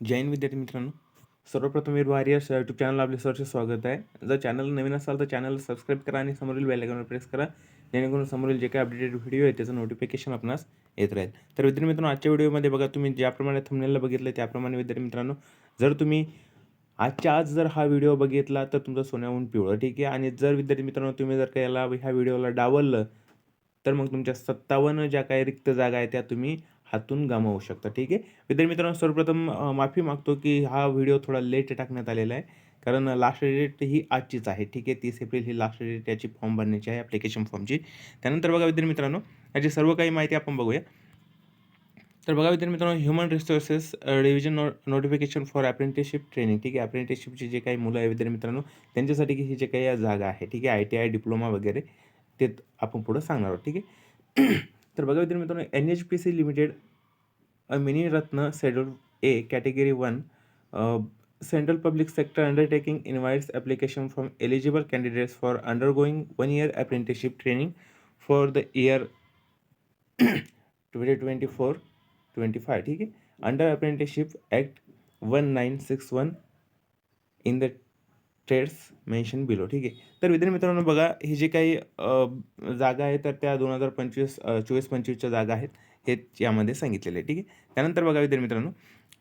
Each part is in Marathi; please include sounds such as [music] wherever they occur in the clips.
जैन विद्यार्थी मित्रांनो सर्वप्रथम मी वारियर्स यूट्यूब चॅनल आपले सरचे स्वागत आहे. जर चॅनल नवीन असाल तर चॅनलला सबस्क्राईब करा आणि समोरील बेलायकॉनवर प्रेस करा. जेणेकरून समोरील जे काही अपडेटेड व्हिडिओ आहे त्याचं नोटिफिकेशन आपणास येत राहील. तर विद्यार्थी मित्रांनो आजच्या व्हिडिओमध्ये बघा तुम्ही ज्याप्रमाणे थंबनेलला बघितलं त्याप्रमाणे विद्यार्थी मित्रांनो जर तुम्ही आजच्या आज जर हा व्हिडिओ बघितला तर तुमचं सोन्याहून पिवळं ठीक आहे? आणि जर विद्यार्थी मित्रांनो तुम्ही जर का याला ह्या व्हिडिओला डावललं तर मग तुमच्या सत्तावन्न ज्या काही रिक्त जागा आहेत त्या तुम्ही हातून गमावू शकता. ठीक आहे? विद्यार्थी मित्रांनो सर्वप्रथम माफी मागतो की हा व्हिडिओ थोडा लेट टाकण्यात आलेला आहे. कारण लास्ट डेट ही आजचीच आहे. ठीक आहे? तीस एप्रिल ही लास्ट डेट याची फॉर्म भरण्याची आहे ॲप्लिकेशन फॉर्मची त्यानंतर बघा विद्यार्थी मित्रांनो याची सर्व काही माहिती आपण बघूया. तर बघा विद्यार्थी मित्रांनो human resources division no notification for apprenticeship training ठीक आहे? अप्रेंटिसशिपचे जे काही मुलं आहे विद्यार्थी मित्रांनो त्यांच्यासाठी ही जे काही जागा आहे. ठीक आहे? आय टी आय डिप्लोमा वगैरे ते आपण पुढं सांगणार आहोत. ठीक आहे? तर बघा विद्यार्थी मित्रांनो N H P C limited mini Ratna schedule A category one central public sector undertaking invites application from eligible candidates for undergoing one year apprenticeship training for the year twenty twenty four twenty five ठीक आहे under apprenticeship act one nine six one in the trades mention below ठीक आहे? तर विद्यार्थी मित्रांनो बघा ही जे काही जागा आहे तर त्या दोन हजार पंचवीस चोवीस पंचवीसच्या जागा आहेत हे यामध्ये सांगितलेले आहे ठीक आहे? त्यानंतर बघा विद्यार्थी मित्रांनो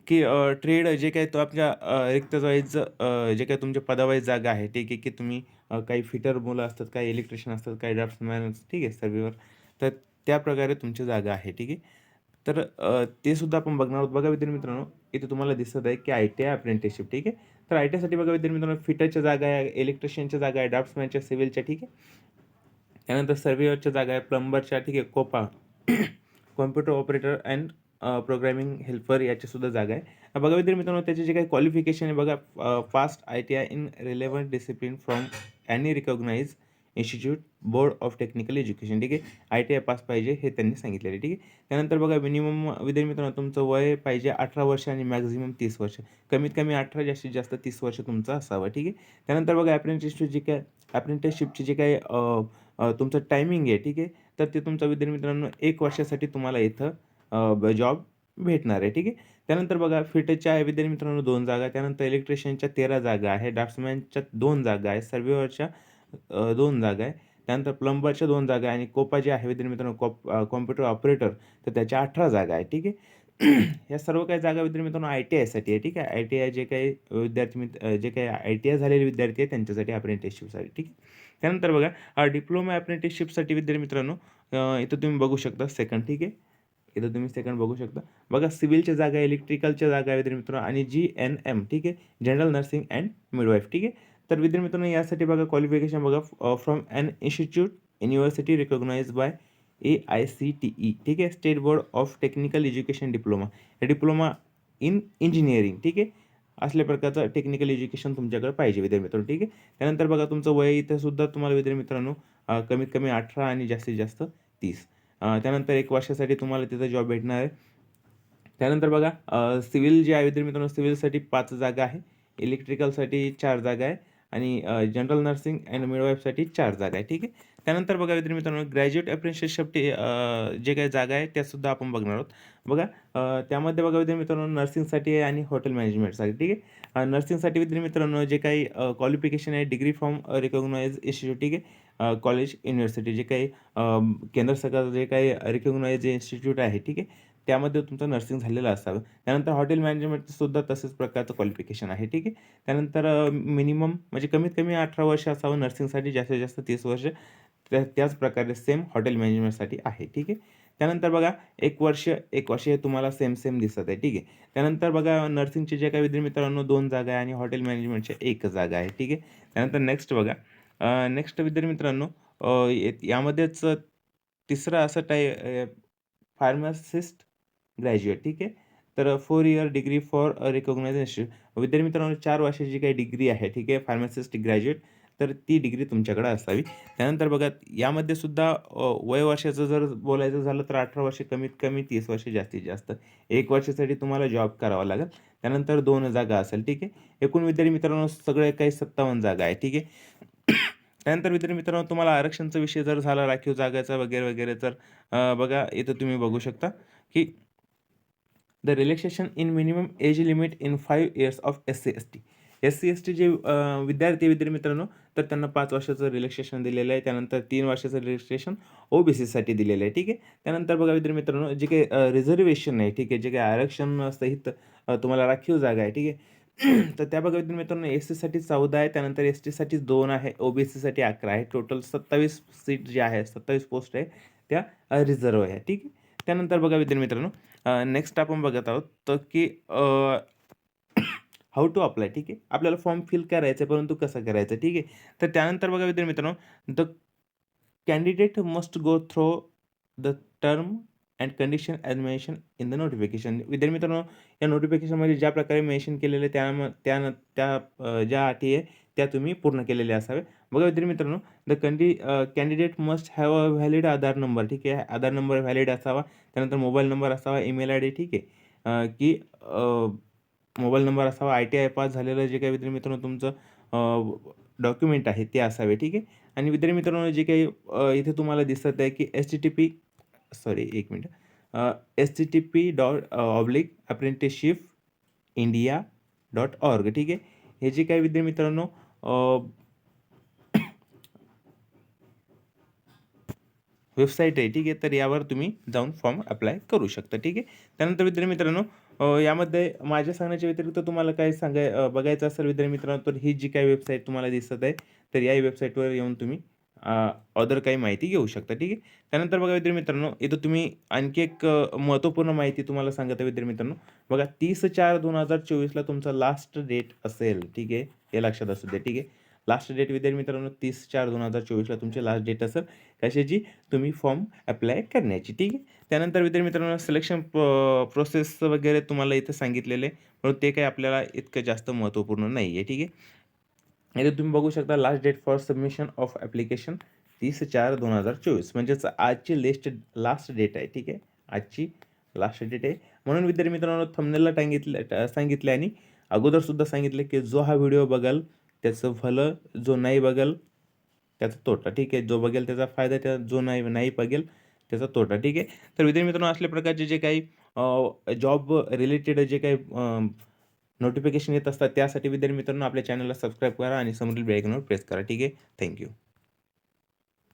की ट्रेड जे काही तो आपल्या रिक्तवाईज रिक्त वाईज जे काही तुमच्या पदावाईज जागा आहे ठीक आहे की तुम्ही काही फिटर मुलं असतात काही इलेक्ट्रिशियन असतात काही ड्राफ्ट्समॅन ठीक आहे सर्व्हिवर तर त्या प्रकारे तुमची जागा आहे ठीक आहे? तर ते सुद्धा आपण बघणार आहोत. बघा विद्यार्थी मित्रांनो इथे तुम्हाला दिसत आहे की आय टी आय अप्रेंटिसशिप ठीक आहे? तर आय टी आयसाठी बघा विद्यार्थी मित्रांनो फिटरच्या जागा आहे इलेक्ट्रिशियनच्या जागा आहे ड्राफ्ट्समॅनच्या सिव्हिलच्या ठीक आहे? त्यानंतर सर्वेअरच्या जागा आहे प्लंबरच्या ठीक आहे? COPA computer operator and programming helper याच्यासुद्धा जागा आहे. बघा विद्यार्थी मित्रांनो त्याचे जे काही क्वालिफिकेशन आहे बघा fast I T I in relevant discipline from any recognise institute board of technical education ठीक आहे? आय टी आय पास पाहिजे हे त्यांनी सांगितलेलं आहे ठीक आहे? त्यानंतर बघा मिनिमम विद्यार्थी मित्रांनो तुमचं वय पाहिजे अठरा वर्ष आणि मॅक्झिमम तीस वर्ष. कमीत कमी अठरा जास्तीत जास्त तीस वर्ष तुमचं असावं ठीक आहे? त्यानंतर बघा अप्रेंटिसशिप जे काय अप्रेंटिसशिपची जे काय तुमचं टायमिंग आहे ठीक आहे? तर ते तुमचा विद्यार्थी मित्रांनो एक वर्षासाठी तुम्हाला इथं जॉब भेटणार आहे ठीक आहे? त्यानंतर बघा फिटच्या आहे विद्यार्थी मित्रांनो दोन जागा. त्यानंतर इलेक्ट्रिशियनच्या तेरा जागा आहे. ड्राफ्ट्समॅनच्या दोन जागा आहे. सर्वेवरच्या दोन जागा आहे. त्यानंतर प्लंबरच्या दोन जागा आहे आणि कोपा जे आहे विद्यार्थी मित्रांनो कॉप कॉम्प्युटर ऑपरेटर तर त्याच्या अठरा जागा आहे. ठीक आहे? [clears throat] या सर्व काही जागा विद्यार्थी मित्रांनो आय टी आयसाठी आहे. ठीक आहे? आय टी आय जे काही विद्यार्थी मित्र जे काही आय टी आय झालेले विद्यार्थी आहे त्यांच्यासाठी अप्रेंटिसशिपसाठी ठीक आहे? त्यानंतर बघा डिप्लोमा अप्रेंटिसशिपसाठी विद्यार्थी मित्रांनो इथं तुम्ही बघू शकता सेकंड ठीक आहे? इथं तुम्ही सेकंड बघू शकता. बघा सिव्हिलच्या जागा इलेक्ट्रिकलच्या जागा आहे विद्यार्थी मित्रांनो आणि जी एन एम ठीक आहे? जनरल नर्सिंग अँड मिडवाईफ ठीक आहे? तर विद्यार्थी मित्रांनो यासाठी बघा क्वालिफिकेशन बघा from an institute university recognise by A I C T E ठीक आहे? State board of technical education diploma diploma in engineering ठीक आहे? असल्या प्रकारचं टेक्निकल एज्युकेशन तुमच्याकडे पाहिजे विद्यार्थी मित्रांनो ठीक आहे? त्यानंतर बघा तुमचं वय इथं सुद्धा तुम्हाला विद्यार्थी मित्रांनो कमीत कमी अठरा आणि जास्तीत जास्त तीस. त्यानंतर एक वर्षासाठी तुम्हाला तिथं जॉब भेटणार आहे. त्यानंतर बघा सिव्हिल जे आहे विद्यार्थी मित्रांनो सिव्हिलसाठी पाच जागा आहे. इलेक्ट्रिकलसाठी चार जागा आहे. आणि जनरल नर्सिंग अँड मिडवाईफसाठी चार जागा आहे ठीक आहे? त्यानंतर बघा विद्यार्थी मित्रांनो ग्रॅज्युएट अप्रेंटिसशिपची जे काही जागा आहे त्यासुद्धा आपण बघणार आहोत. बघा त्यामध्ये बघा विद्यार्थी मित्रांनो नर्सिंगसाठी आहे आणि हॉटेल मॅनेजमेंटसाठी ठीक आहे? नर्सिंगसाठी विद्यार्थी मित्रांनो जे काही क्वालिफिकेशन आहे डिग्री फ्रॉम रिकॉग्नाइज इन्स्टिट्यूट ठीक आहे? कॉलेज युनिव्हर्सिटी जे काही केंद्र सरकारचं जे काही रिकॉग्नाइज इन्स्टिट्यूट आहे ठीक आहे? त्यामध्ये तुमचं नर्सिंग झालेलं असावं. त्यानंतर हॉटेल मॅनेजमेंटसुद्धा तसंच प्रकारचं क्वालिफिकेशन आहे ठीक आहे? त्यानंतर मिनिमम म्हणजे कमीत कमी अठरा वर्ष असावं नर्सिंगसाठी जास्तीत जास्त तीस वर्ष. त्या त्याच प्रकारे सेम हॉटेल मॅनेजमेंटसाठी आहे ठीक आहे? त्यानंतर बघा एक वर्ष एक वर्ष हे तुम्हाला सेम सेम दिसत आहे ठीक आहे? त्यानंतर बघा नर्सिंगचे जे काही विद्यार्थी मित्रांनो दोन जागा आहे आणि हॉटेल मॅनेजमेंटच्या एक जागा आहे ठीक आहे? त्यानंतर नेक्स्ट बघा नेक्स्ट विद्यार्थी मित्रांनो यामध्येच तिसरा असं टाय फार्मासिस्ट ग्रॅज्युएट ठीक आहे? तर four year degree for recognise institute विद्यार्थी मित्रांनो चार वर्षाची काही डिग्री आहे ठीक आहे फार्मासिस्ट ग्रॅज्युएट तर ती डिग्री तुमच्याकडे असावी. त्यानंतर बघा यामध्ये सुद्धा वय वर्षाचं जर बोलायचं झालं तर अठरा वर्षे कमीत कमी तीस वर्षे जास्तीत जास्त. एक वर्षासाठी तुम्हाला जॉब करावा लागेल. त्यानंतर दोन जागा असेल ठीक आहे? एकूण विद्यार्थी मित्रांनो सगळे काही सत्तावन्न जागा आहे ठीक आहे? त्यानंतर विद्यार्थी मित्रांनो तुम्हाला आरक्षणचा विषय जर झाला राखीव जागाचा वगैरे वगैरे तर बघा इथं तुम्ही बघू शकता की the relaxation in minimum age limit in five years of S C S T. S C S T जे विद्यार्थी विद्यार्थी मित्रांनो तर त्यांना पाच वर्षाचं रिलॅक्सेशन दिलेलं आहे. त्यानंतर तीन वर्षाचं रिलॅक्सेशन ओ बी सीसाठी दिलेलं आहे ठीक आहे? त्यानंतर बघा विद्यार्थी मित्रांनो जे काही रिझर्वेशन आहे ठीक आहे जे काही आरक्षण सहित तुम्हाला राखीव जागा आहे ठीक आहे? [clears throat] तर त्या बघा विद्यार्थी मित्रांनो एस सीसाठी चौदा आहे त्यानंतर एस टीसाठी दोन आहे ओ बी सीसाठी अकरा आहे. टोटल सत्तावीस सीट जे आहे सत्तावीस पोस्ट आहे त्या रिझर्व आहे ठीक आहे? त्यानंतर बघा विद्यार्थी मित्रांनो नेक्स्ट आपण बघत आहोत तर की हाऊ टू अप्लाय ठीक आहे? आपल्याला फॉर्म फिल करायचं आहे परंतु कसं करायचं ठीक आहे? तर त्यानंतर बघा विद्यार्थी मित्रांनो the candidate must go through the term and condition as mention in the notification विद्यार्थी मित्रांनो या नोटिफिकेशनमध्ये ज्या प्रकारे मेन्शन केलेलं आहे त्या त्या त्या ज्या अटी आहे त्या तुम्ही पूर्ण केलेल्या असावे बघा विद्यार्थी मित्रांनो द कंडी candidate must have a valid Aadhaar number ठीक आहे? आधार नंबर व्हॅलिड असावा त्यानंतर मोबाईल नंबर असावा ईमेल आय डी ठीक आहे? की मोबाईल नंबर असावा आय टी आय पास झालेलं जे काही विद्यार्थी मित्रांनो तुमचं डॉक्युमेंट आहे ते असावे ठीक आहे? आणि विद्यार्थी मित्रांनो जे काही इथे तुम्हाला दिसत आहे की S T T P sorry एक minute. S T T P dot oblique apprenticeship India dot org ठीक आहे? हे जे काही विद्यार्थी मित्रांनो वेबसाईट आहे ठीक आहे? तर यावर तुम्ही जाऊन फॉर्म अप्लाय करू शकता ठीक आहे? त्यानंतर विद्यार्थी मित्रांनो यामध्ये माझ्या सांगण्याच्या व्यतिरिक्त तुम्हाला काय सांगाय बघायचं असेल विद्यार्थी मित्रांनो तर ही जी काही वेबसाईट तुम्हाला दिसत आहे तर या वेबसाईटवर येऊन तुम्ही अदर काही माहिती घेऊ शकता ठीक आहे? त्यानंतर बघा विद्यार्थी मित्रांनो इथं तुम्ही आणखी एक महत्त्वपूर्ण माहिती तुम्हाला सांगत आहे विद्यार्थी मित्रांनो. बघा तीस चार दोन हजार चोवीसला तुमचा लास्ट डेट असेल ठीक आहे? हे लक्षात असू दे ठीक आहे? लास्ट डेट विद्यार्थी मित्रांनो तीस चार दोन हजार चोवीसला तुमची लास्ट डेट असेल कशाची? तुम्ही फॉर्म अप्लाय करण्याची ठीक आहे? त्यानंतर विद्यार्थी मित्रांनो सिलेक्शन प्रोसेस वगैरे तुम्हाला इथं सांगितलेलं आहे. परंतु ते काही आपल्याला इतकं जास्त महत्त्वपूर्ण नाही आहे ठीक आहे? इथे तुम्ही बघू शकता last date for submission of application तीस चार दोन हजार चोवीस. म्हणजेच आजची लिस्ट लास्ट डेट आहे ठीक आहे? आजची लास्ट डेट आहे. म्हणून विद्यार्थी मित्रांनो थमनेलला सांगितलं सांगितलं आणि अगोदरसुद्धा सांगितलं की जो हा व्हिडिओ बघाल त्याचं भलं जो नाही बघाल त्याचा तोटा ठीक आहे? जो बघेल त्याचा फायदा त्या जो नाही नाही बघेल त्याचा तोटा ठीक आहे? तर विद्यार्थी मित्रांनो असल्या प्रकारचे जे काही जॉब रिलेटेड जे काही नोटिफिकेशन येत असतात त्यासाठी विद्यार्थी मित्रांनो आपल्या चॅनलला सबस्क्राईब करा आणि समोरील बेल आयकॉनवर प्रेस करा. ठीक आहे? थँक्यू